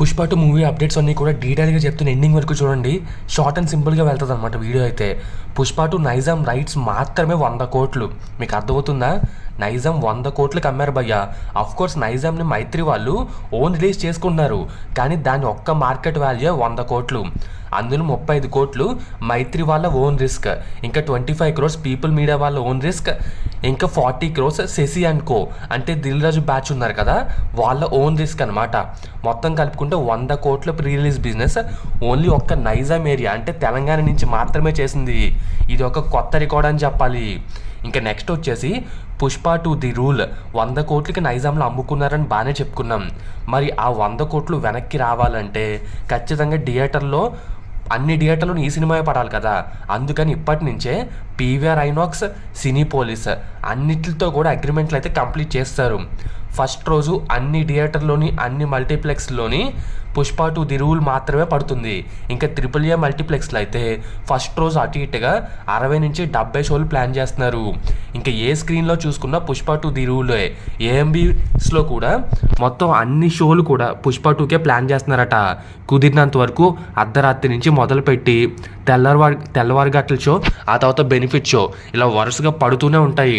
Pushpa to movie updates అన్నీ కూడా డీటెయిల్గా చెప్తున్న ఎండింగ్ వరకు చూడండి. షార్ట్ అండ్ సింపుల్గా వెళ్తుంది అనమాట వీడియో అయితే. పుష్ప టు నైజాం రైట్స్ మాత్రమే వంద కోట్లు. మీకు అర్థమవుతుందా? నైజాం వంద కోట్లకు అమ్మారు భయ్య. కోర్స్ నైజాంని మైత్రి వాళ్ళు ఓన్ రిలీజ్ చేసుకున్నారు కానీ దాని ఒక్క మార్కెట్ వాల్యూ వంద కోట్లు. అందులో ముప్పై ఐదు కోట్లు మైత్రి వాళ్ళ ఓన్ రిస్క్ ఇంకా twenty five crores people media వాళ్ళ ఓన్ రిస్క్ ఇంకా forty crores Sashi and co అంటే దిల్ రాజు బ్యాచ్ ఉన్నారు కదా వాళ్ళ ఓన్ రిస్క్ అనమాట మొత్తం కలుపుకుంటే వంద కోట్ల ప్రీ రిలీజ్ బిజినెస్ ఓన్లీ ఒక్క నైజాం ఏరియా అంటే తెలంగాణ నుంచి మాత్రమే చేసింది. ఇది ఒక కొత్త రికార్డ్ అని చెప్పాలి. ఇంకా నెక్స్ట్ వచ్చేసి పుష్ప టు ది రూల్ వంద కోట్లకి నైజాంలో అమ్ముకున్నారని బాగానే చెప్పుకున్నాం. మరి ఆ వంద కోట్లు వెనక్కి రావాలంటే ఖచ్చితంగా థియేటర్లో అన్ని థియేటర్లు ఈ సినిమా పడాలి కదా. అందుకని ఇప్పటి నుంచే పీవీఆర్ ఐనాక్స్ సినీ పోలీస్ అన్నిటితో కూడా అగ్రిమెంట్లు అయితే కంప్లీట్ చేస్తారు. ఫస్ట్ రోజు అన్ని థియేటర్లోని అన్ని మల్టీప్లెక్స్లోని పుష్ప టు ది రూల్ మాత్రమే పడుతుంది. ఇంకా త్రిపుల్ ఏ మల్టీప్లెక్స్లో అయితే ఫస్ట్ రోజు అటు ఇటుగా అరవై నుంచి డెబ్బై షోలు ప్లాన్ చేస్తున్నారు. ఇంకా ఏ స్క్రీన్లో చూసుకున్నా పుష్ప టు ది ఏఎంబీస్లో కూడా మొత్తం అన్ని షోలు కూడా పుష్ప టూకే ప్లాన్ చేస్తున్నారట. కుదిరినంత వరకు అర్ధరాత్రి నుంచి మొదలుపెట్టి తెల్లవారు తెల్లవారు గట్ల షో ఆ తర్వాత బెనిఫిట్ షో ఇలా వరుసగా పడుతూనే ఉంటాయి.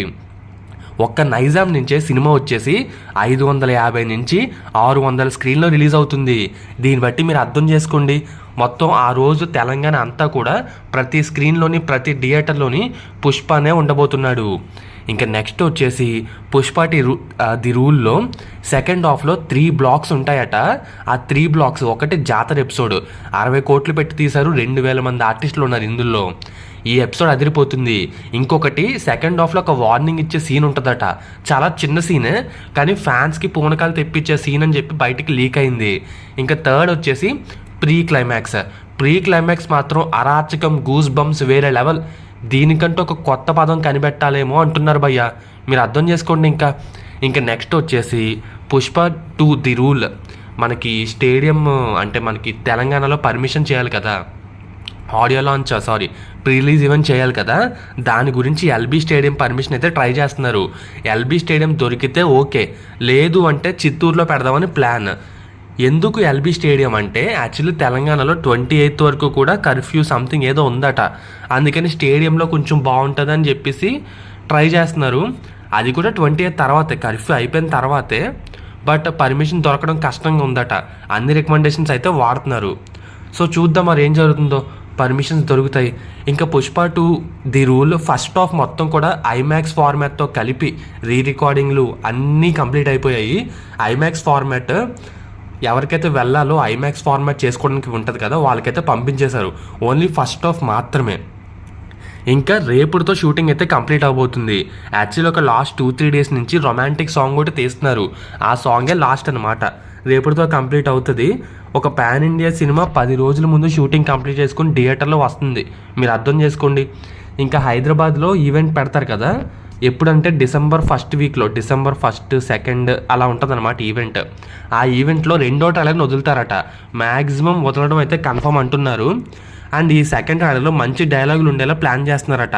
ఒక్క నైజాం నుంచే సినిమా వచ్చేసి ఐదు వందల యాభై నుంచి ఆరు వందల స్క్రీన్లో రిలీజ్ అవుతుంది. దీన్ని బట్టి మీరు అర్థం చేసుకోండి. మొత్తం ఆ రోజు తెలంగాణ అంతా కూడా ప్రతి స్క్రీన్లోని ప్రతి థియేటర్లోని పుష్పనే ఉండబోతున్నాడు. ఇంకా నెక్స్ట్ వచ్చేసి పుష్పటి రూ ది రూల్లో సెకండ్ హాఫ్లో త్రీ బ్లాక్స్ ఉంటాయట. ఆ త్రీ బ్లాక్స్ ఒకటి జాతర ఎపిసోడ్. అరవై కోట్లు పెట్టి తీశారు రెండు వేల మంది ఆర్టిస్టులు ఉన్నారు ఇందులో. ఈ ఎపిసోడ్ అదిరిపోతుంది. ఇంకొకటి సెకండ్ హాఫ్లో ఒక వార్నింగ్ ఇచ్చే సీన్ ఉంటుందట. చాలా చిన్న సీన్ కానీ ఫ్యాన్స్కి పూనకాలు తెప్పించే సీన్ అని చెప్పి బయటికి లీక్ అయింది. ఇంకా థర్డ్ వచ్చేసి ప్రీ క్లైమాక్స్ ప్రీ క్లైమాక్స్ మాత్రం అరాచకం గూస్ బంప్స్ వేరే లెవెల్. దీనికంటే ఒక కొత్త పదం కనిపెట్టాలేమో అంటున్నారు భయ్య. మీరు అర్థం చేసుకోండి ఇంకా. ఇంకా నెక్స్ట్ వచ్చేసి పుష్ప టు ది రూల్. మనకి స్టేడియం అంటే మనకి తెలంగాణలో పర్మిషన్ చేయాలి కదా. Audio launch sorry. Release event చేయాలి కదా. దాని గురించి ఎల్బీ స్టేడియం పర్మిషన్ అయితే ట్రై చేస్తున్నారు. ఎల్బీ స్టేడియం దొరికితే ఓకే. లేదు అంటే చిత్తూరులో పెడదామని ప్లాన్. ఎందుకు ఎల్బీ స్టేడియం అంటే యాక్చువల్లీ తెలంగాణలో ట్వంటీ ఎయిత్ వరకు కూడా కర్ఫ్యూ సంథింగ్ ఏదో ఉందట. అందుకని స్టేడియంలో కొంచెం బాగుంటుందని చెప్పేసి ట్రై చేస్తున్నారు. అది కూడా ట్వంటీ ఎయిత్ తర్వాతే కర్ఫ్యూ అయిపోయిన తర్వాతే. బట్ పర్మిషన్ దొరకడం కష్టంగా ఉందట. అన్ని రికమెండేషన్స్ అయితే వాడుతున్నారు. సో చూద్దాం మరి ఏం జరుగుతుందో. పర్మిషన్స్ దొరుకుతాయి. ఇంకా Pushpa two the rule first half మొత్తం కూడా ఐమాక్స్ ఫార్మాట్తో కలిపి రీ రికార్డింగ్లు అన్నీ కంప్లీట్ అయిపోయాయి. ఐమాక్స్ ఫార్మాట్ ఎవరికైతే వెళ్ళాలో ఐమాక్స్ ఫార్మాట్ చేసుకోవడానికి ఉంటుంది కదా వాళ్ళకైతే పంపించేశారు. ఓన్లీ ఫస్ట్ ఆఫ్ మాత్రమే. ఇంకా రేపుతో షూటింగ్ అయితే కంప్లీట్ అవబోతుంది. యాక్చువల్లీ ఒక లాస్ట్ టూ త్రీ డేస్ నుంచి రొమాంటిక్ సాంగ్ కూడా తీస్తున్నారు. ఆ సాంగే లాస్ట్ అనమాట రేపటితో కంప్లీట్ అవుతుంది. ఒక పాన్ ఇండియా సినిమా పది రోజుల ముందు షూటింగ్ కంప్లీట్ చేసుకుని థియేటర్లో వస్తుంది. మీరు అర్థం చేసుకోండి. ఇంకా హైదరాబాద్లో ఈవెంట్ పెడతారు కదా. ఎప్పుడంటే డిసెంబర్ ఫస్ట్ వీక్లో డిసెంబర్ ఫస్ట్ సెకండ్ అలా ఉంటుంది అనమాట ఈవెంట్. ఆ ఈవెంట్లో రెండో ట్రైలర్ని వదులుతారట. మ్యాక్సిమం వదలడం అయితే కన్ఫర్మ్ అంటున్నారు. అండ్ ఈ సెకండ్ ట్రైలర్లో మంచి డైలాగులు ఉండేలా ప్లాన్ చేస్తున్నారట.